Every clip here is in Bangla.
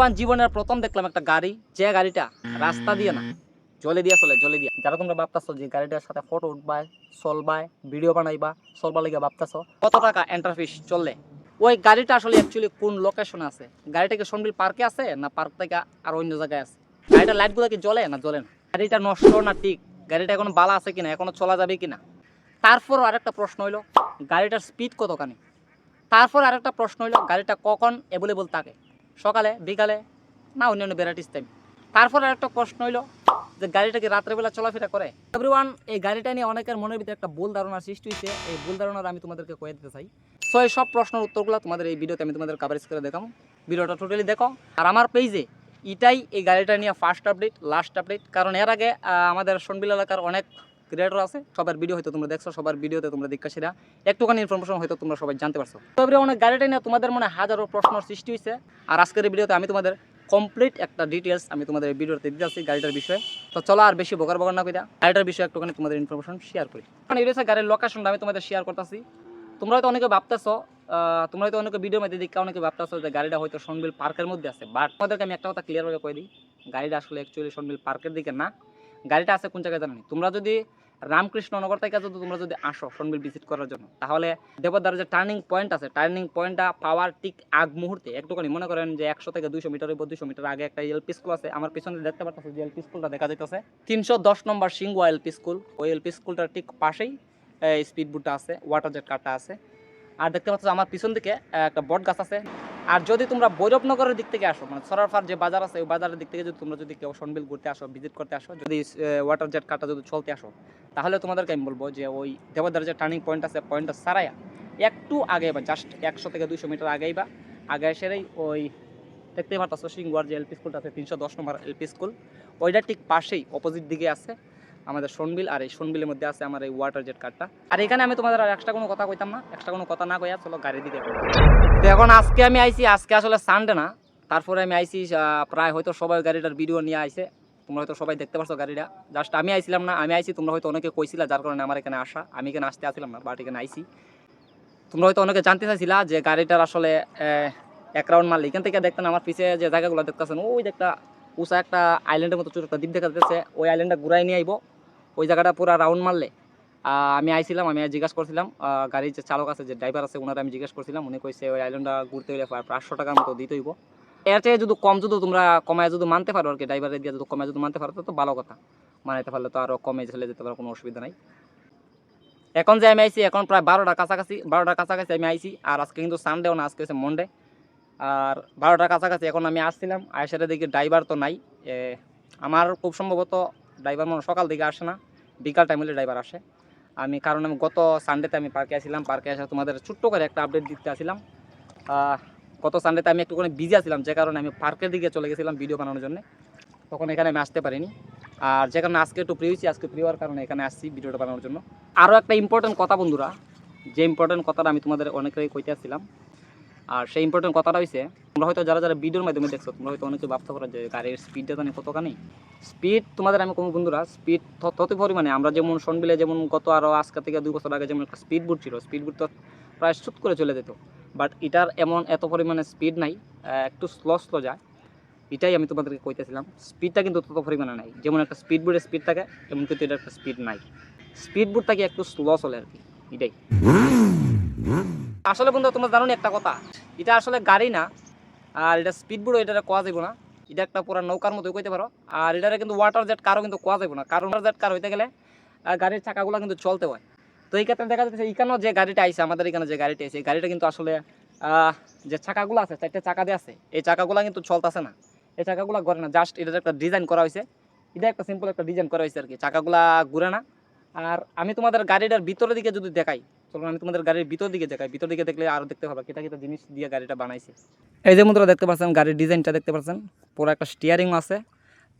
ওয়ান জীবনের প্রথম দেখলাম একটা গাড়ি, যে গাড়িটা রাস্তা দিয়ে না, জলে দিয়ে চলে, জলে দিয়ে। যারা তোমরা ভাবতাছো যে গাড়িটার সাথে ফটো উঠবায় চলবায় ভিডিও বানাইবা চলবা লেগে ভাবতাছো, কত টাকা এন্টারফিস চললে? ওই গাড়িটা আসলে অ্যাকচুয়ালি কোন লোকেশনে আছে? গাড়িটা কি সোনবিল পার্কে আছে, না পার্ক থেকে আর অন্য জায়গায় আছে? গাড়িটার লাইটগুলো কি জ্বলে, না জ্বলে না? গাড়িটা নষ্ট না ঠিক? গাড়িটা এখনও বালা আছে কিনা, এখনও চলা যাবে কিনা? তারপর আরেকটা প্রশ্ন হইল, গাড়িটার স্পিড কতখানি? তারপর আরেকটা প্রশ্ন হইল, গাড়িটা কখন অ্যাভেলেবল থাকে? সকালে, বিকালে, না অন্যান্য ভ্যারাইটিস টাইম তারপর আরেকটা প্রশ্ন হইল যে গাড়িটা কি রাত্রেবেলা চলাফেরা করে? এভরিওয়ান এই গাড়িটা নিয়ে অনেকের মনের ভিতরে একটা ভুল ধারণার সৃষ্টি হয়েছে এই ভুল ধারণার আমি তোমাদেরকে কয়ে দিতে চাই। সো এই সব প্রশ্নের উত্তরগুলো তোমাদের এই ভিডিওতে আমি তোমাদের কাভারেজ করে দেখাম ভিডিওটা টোটালি দেখো। আর আমার পেজে এটাই এই গাড়িটা নিয়ে ফার্স্ট আপডেট লাস্ট আপডেট কারণ এর আগে আমাদের সোনবিল এলাকার অনেক ক্রিয়েটর আছে, সবার ভিডিও হয়তো তোমরা দেখছ, সবার ভিডিওতে তোমরা দেখাছিলা একটুখানি ইনফরমেশন হয়তো তোমরা সবাই জানতে পারছ। তবে অনেক গাড়িটা নিয়ে তোমাদের মনে হাজারো প্রশ্ন সৃষ্টি হয়েছে। আর আজকের ভিডিওতে আমি তোমাদের কমপ্লিট একটা ডিটেলস আমি তোমাদের ভিডিওতে দিতে আসছি গাড়িটার বিষয়ে। তো চলো আর বেশি বকার বকার না কইরা গাড়িটার বিষয়ে একটুখানি তোমাদের ইনফরমেশন শেয়ার করি। কারণ রয়েছে গাড়ির লোকেশনটা আমি তোমাদের শেয়ার করতেছি। তোমরা হয়তো অনেকে ভাবতেছো তোমরা হয়তো অনেকে ভিডিও মধ্যে দেখে অনেকে ভাবতেছো যে গাড়িটা হয়তো সনবিল পার্কের মধ্যে আছে। বাট তোমাদেরকে আমি একটা কথা ক্লিয়ারভাবে কয়ে দিই, গাড়িটা আসলে অ্যাকচুয়ালি সনবিল পার্কের দিকে না। গাড়িটা আছে কোন জায়গায় জানি? তোমরা যদি রামকৃষ্ণনগর থেকে যদি তোমরা যদি আসো সনবিল ভিজিট করার জন্য, তাহলে দেবদার যে টার্নিং পয়েন্ট আছে টার্নিং পয়েন্টটা পাওয়ার ঠিক আগ মুহূর্তে, একটুখানি মনে করেন যে একশো থেকে দুইশো মিটার উপর দুইশো মিটার আগে একটা এলপি স্কুল আছে, আমার পিছনে দেখতে পাচ্ছি যে এলপি স্কুলটা দেখা যাইতেছে। তিনশো দশ নম্বর সিংগুয়া এলপি স্কুল ওই এলপি স্কুলটার ঠিক পাশেই স্পিড বুটটা আছে ওয়াটার জেট কারটা আছে। আর দেখতে পাচ্ছ আমার পিছন দিকে একটা বট গাছ আছে। আর যদি তোমরা ভৈরবনগরের দিক থেকে আসো মানে সরারফার যে বাজার আছে, ওই বাজারের দিক থেকে যদি তোমরা যদি কেউ সনবিল ঘুরতে আসো, ভিজিট করতে আসো, যদি ওয়াটার জেট কাটা যদি চলতে আসো, তাহলে তোমাদেরকে আমি বলব যে ওই দেবদার যে টার্নিং পয়েন্ট আছে পয়েন্টটা সারাইয়া একটু আগে বা জাস্ট একশো থেকে দুইশো মিটার আগেই বা, আগে এসেই ওই দেখতে পারতাছো সিঙ্গুয়ার যে এলপি স্কুলটা আছে, তিনশো দশ নম্বর এলপি স্কুল ওইটা ঠিক পাশেই অপোজিট দিকে আছে। আমাদের সোনবিল আর এই সোনবিলের মধ্যে আছে আমার এই ওয়াটার জেট কারটা আর এখানে আমি তোমাদের আর এক্সট্রা কোনো কথা কইতাম না এক্সট্রা কোনো কথা না কইয়া চলো গাড়ির দিকে এখন আজকে আমি আইছি, আজকে আসলে সানডে না, তারপরে আমি আইছি প্রায় হয়তো সবাই গাড়িটার ভিডিও নিয়ে আইছে, তোমরা হয়তো সবাই দেখতে পারছ গাড়িটা। জাস্ট আমি আইছিলাম না, আমি আইছি, তোমরা হয়তো অনেকে কইছিলা, যার কারণে আমার এখানে আসা, আমি এখানে আসতে আসছিলাম না বাট এখানে আইছি। তোমরা হয়তো অনেকে জানতে চাইছিলা যে গাড়িটার আসলে এক রাউন্ড মারলে এখান থেকে দেখতেন আমার পিছে যে জায়গাগুলো দেখতেছেন, ওই একটা উষা একটা আইল্যান্ডের মতো ছোট একটা দ্বীপ দেখা যাচ্ছে, ওই আইল্যান্ডটা ঘুরাই নিয়ে আইবো। ওই জায়গাটা পুরো রাউন্ড মারলে আমি আইছিলাম, আমি জিজ্ঞাসা করছিলাম গাড়ির যে চালক আছে, যে ড্রাইভার আছে ওনারা আমি জিজ্ঞাসা করছিলাম, উনি কইছে ওই আইল্যান্ডটা ঘুরতে প্রায় পাঁচশো টাকার মতো দিতে হইব। এর চেয়ে যদি কম যদি তোমরা কমায় যদি মানতে পারো আর কি ড্রাইভারের দিয়ে যদি কমায় যদি মানতে পারো, তো ভালো কথা। মানাইতে পারলে তো আরও কমে চলে যেতে পারো, কোনো অসুবিধা নাই। এখন যে আমি আইছি, এখন প্রায় বারোটা কাছাকাছি, বারোটার কাছাকাছি আমি আইছি, আর আজকে কিন্তু সানডেও না, আজকে হচ্ছে মন্ডে আর বারোটার কাছাকাছি এখন আমি আসছিলাম আয়সারে দেখি ড্রাইভার তো নাই। আমার খুব সম্ভবত ড্রাইভার মনে সকাল দিকে আসে না, বিকাল টাইম হলে ড্রাইভার আসে। আমি কারণ আমি গত সানডেতে আমি পার্কে আসছিলাম পার্কে এসে তোমাদের ছোট্ট করে একটা আপডেট দিতে আসছিলাম গত সানডেতে আমি একটুখানি বিজি আছিলাম, যে কারণে আমি পার্কের দিকে চলে গেছিলাম ভিডিও বানানোর জন্য। তখন এখানে আমি আসতে পারিনি। আর যে কারণে আজকে একটু ফ্রি হয়েছি, আজকে প্রিয় হওয়ার কারণে এখানে আসছি ভিডিওটা বানানোর জন্য। আরও একটা ইম্পর্টেন্ট কথা বন্ধুরা, যে ইম্পর্টেন্ট কথাটা আমি তোমাদের অনেকেই কইতে আসছিলাম। আর সেই ইম্পর্টেন্ট কথাটা হয়েছে তোমরা হয়তো যারা যারা ভিডিওর মাধ্যমে দেখছ, তোমরা হয়তো অনেকে ভাবতে পারো যে গাড়ির স্পিডটা জানি কতখানি? স্পিড তোমাদের আমি কোনো বন্ধুরা স্পিড তত পরিমাণে। আমরা যেমন সনবিলে যেমন গত আরও আজকে থেকে দুই বছর আগে যেমন একটা স্পিড বুট ছিল স্পিড বুট তো প্রায় শুট করে চলে যেত। বাট এটার এমন এত পরিমাণে স্পিড নাই একটু স্লো স্লো যায়। এটাই আমি তোমাদেরকে কইতেছিলাম স্পিডটা কিন্তু তত পরিমাণে নাই। যেমন একটা স্পিড বুটের স্পিড থাকে তেমন কিন্তু এটা একটা স্পিড নাই। স্পিড বুটটাকে একটু স্লো চলে আর কি, এটাই। আসলে বন্ধু তোমরা জানো একটা কথা? এটা আসলে গাড়ি না আর এটা স্পিড এটা কোয়া যাইব না। এটা একটা পুরো নৌকার মতো কইতে পারো। আর এটারে কিন্তু ওয়াটার জেট কারও কিন্তু কোয়া যাইব না। কারণ ওয়াটার জেট কার হইতে গেলে গাড়ির চাকাগুলো কিন্তু চলতে হয়। তো এই ক্ষেত্রে দেখা যাচ্ছে এখানেও যে গাড়িটা আইছে, আমাদের এখানে যে গাড়িটা আইছে, এই গাড়িটা কিন্তু আসলে যে চাকাগুলো আছে, চারটে চাকা দিয়ে আছে, এই চাকাগুলো কিন্তু চলতেছে না। এই চাকাগুলো ঘরে না। জাস্ট এটার একটা ডিজাইন করা হয়েছে এটা একটা সিম্পল একটা ডিজাইন করা হয়েছে আর কি। চাকাগুলা ঘুরে না। আর আমি তোমাদের গাড়িটার ভিতরের দিকে যদি দেখাই চলো, আমি তোমাদের গাড়ির ভিতর দিকে দেখাই। ভিতর দিকে দেখলে আরও দেখতে পারবা কিটা কিটা জিনিস দিয়ে গাড়িটা বানাইছে। এই যে বন্ধুরা দেখতে পাচ্ছেন, গাড়ির ডিজাইনটা দেখতে পাচ্ছেন, পুরো একটা স্টিয়ারিং আছে।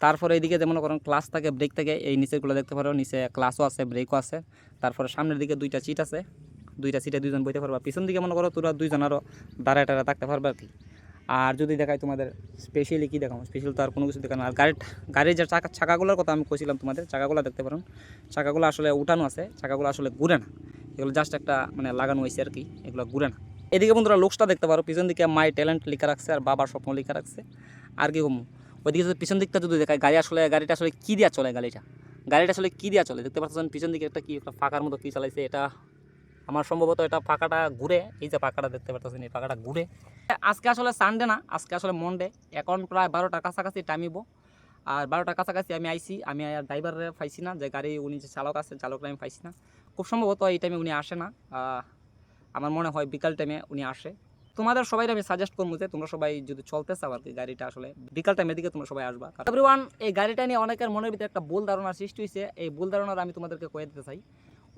তারপরে এইদিকে যেমন করেন ক্লাস থাকে ব্রেক থাকে, এই নিচেরগুলো দেখতে পারো, নিচে ক্লাসও আছে ব্রেকও আছে। তারপরে সামনের দিকে দুইটা সিট আছে। দুইটা সিটে দুইজন বইতে পারবা। পিছন দিকে মনে করো তোরা দুইজন আরও দাঁড়ায় টাড়া থাকতে পারবে আর কি। আর যদি দেখাই তোমাদের স্পেশালি কী দেখাবো? স্পেশাল তো আর কোনো কিছু দেখানো আর গাড়ির গাড়ির যে চাকা, চাকাগুলোর কথা আমি কইছিলাম তোমাদের, চাকাগুলো দেখতে পারেন চাকাগুলো আসলে উঠানো আছে, চাকাগুলো আসলে ঘুরে না। এগুলো জাস্ট একটা মানে লাগানো হয়েছে আর কি, এগুলো ঘুরে না। এদিকে বন্ধুরা লোকসটা দেখতে পারো, পিছন দিকে মাই ট্যালেন্ট লেখা রাখছে আর বাবার স্বপ্ন লেখা রাখছে। আর কি ওইদিকে যদি পিছন দিকটা যদি দেখায়, গাড়ি আসলে, গাড়িটা আসলে কী দিয়া চলে গাড়িটা? গাড়িটা আসলে কী দিয়া চলে? দেখতে পাচ্ছেন পিছন দিকে একটা কি একটা ফাঁকার মতো কী চালাইছে এটা। আমার সম্ভবত এটা ফাঁকাটা ঘুরে, এই যে ফাঁকাটা দেখতে পাচ্ছেন এই ফাঁকাটা ঘুরে। আজকে আসলে সানডে না, আজকে আসলে মনডে এখন প্রায় বারোটার কাছাকাছি টাইমিব আর বারোটা কাছাকাছি আমি আইছি, আমি আর ড্রাইভারে পাইছি না, যে গাড়ি উনি যে চালক আছে, চালকরা আমি পাইছি না। খুব সম্ভবত এই টাইমে উনি আসে না। আমার মনে হয় বিকাল টাইমে উনি আসে। তোমাদের সবাই আমি সাজেস্ট করব যে তোমরা সবাই যদি চলতে চাও আর কি গাড়িটা আসলে বিকাল টাইমের দিকে তোমরা সবাই আসবা। এভরিওয়ান এই গাড়িটা নিয়ে অনেকের মনের ভিতরে একটা ভুল ধারণার সৃষ্টি হয়েছে এই ভুল ধারণার আমি তোমাদেরকে কয়ে দিতে চাই।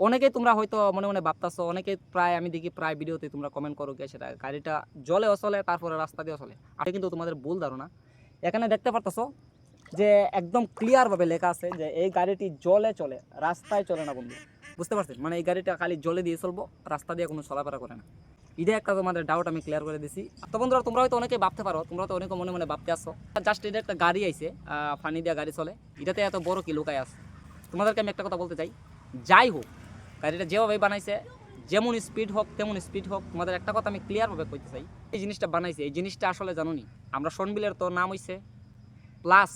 অনেকেই তোমরা হয়তো মনে মনে ভাবতাছো অনেকে প্রায় আমি দেখি প্রায় ভিডিওতে তোমরা কমেন্ট করো কে সেটা গাড়িটা জলে চলে তারপরে রাস্তা দিয়ে চলে আর কিন্তু তোমাদের ভুল ধারণা। এখানে দেখতে পারতাছো যে একদম ক্লিয়ারভাবে লেখা আছে যে এই গাড়িটি জলে চলে, রাস্তায় চলে না বন্ধু। বুঝতে পারছেন? মানে এই গাড়িটা খালি জলে দিয়ে চলবো, রাস্তা দিয়ে কোনো চলাফেরা করে না। এটা একটা তোমাদের ডাউট আমি ক্লিয়ার করে দিছি। তো বন্ধুরা, তোমরা হয়তো অনেকে ভাবতে পারো, তোমরা তো অনেকে মনে মনে ভাবতে আসছো জাস্ট এটা একটা গাড়ি আইছে ফানি দিয়া গাড়ি চলে। এটাতে এত বড় কি লুকায় আছে? তোমাদেরকে আমি একটা কথা বলতে চাই। যাই হোক, গাড়িটা যেভাবে বানাইছে, যেমন স্পিড হোক, তেমন স্পিড হোক, তোমাদের একটা কথা আমি ক্লিয়ারভাবে কইতে চাই। এই জিনিসটা বানাইছে, এই জিনিসটা আসলে জানো আমরা সনবিলের তো নাম হইছে প্লাস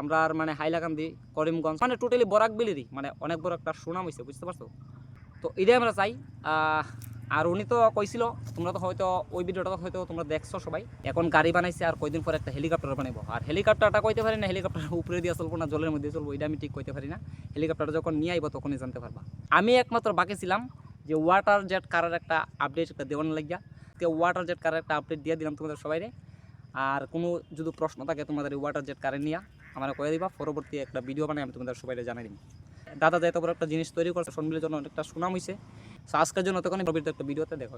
আমরা আর মানে হাইলাকান্দি, করিমগঞ্জ মানে টোটালি বরাক বিলিরই মানে অনেক বড় একটা সুনাম হয়েছে বুঝতে পারছ? তো এটাই আমরা চাই। আর উনি তো কইছিল, তোমরা তো হয়তো ওই ভিডিওটা হয়তো তোমরা দেখছ সবাই, এখন গাড়ি বানাইছে আর কয়দিন পর একটা হেলিকপ্টার বানাইবো। আর হেলিকপ্টারটা কইতে পারি না হেলিকপ্টার উপরে দিয়ে চলবো না, জলের মধ্যে চলবো, এটা আমি ঠিক কইতে পারি না। হেলিকপ্টারটা যখন নিয়ে আইবো, তখনই জানতে পারবা। আমি একমাত্র বাকি ছিলাম যে ওয়াটার জেট কারের একটা আপডেট একটা দেওয়ানো লাগিয়া। তো ওয়াটার জেট কারের একটা আপডেট দিয়ে দিলাম তোমাদের সবাইরে। আর কোনো যদি প্রশ্ন থাকে তোমাদের ওয়াটার জেট কারেন্ট নিয়ে আমার করে দিবা, পরবর্তী একটা ভিডিও বানাই, আমি তোমাদের সবাই জানাই দিব দাদা যে এত বড় একটা জিনিস তৈরি করছে সন্মিলের জন্য অনেকটা সুনাম হয়েছে আজকের জন্য তখন একটা ভিডিওতে দেখা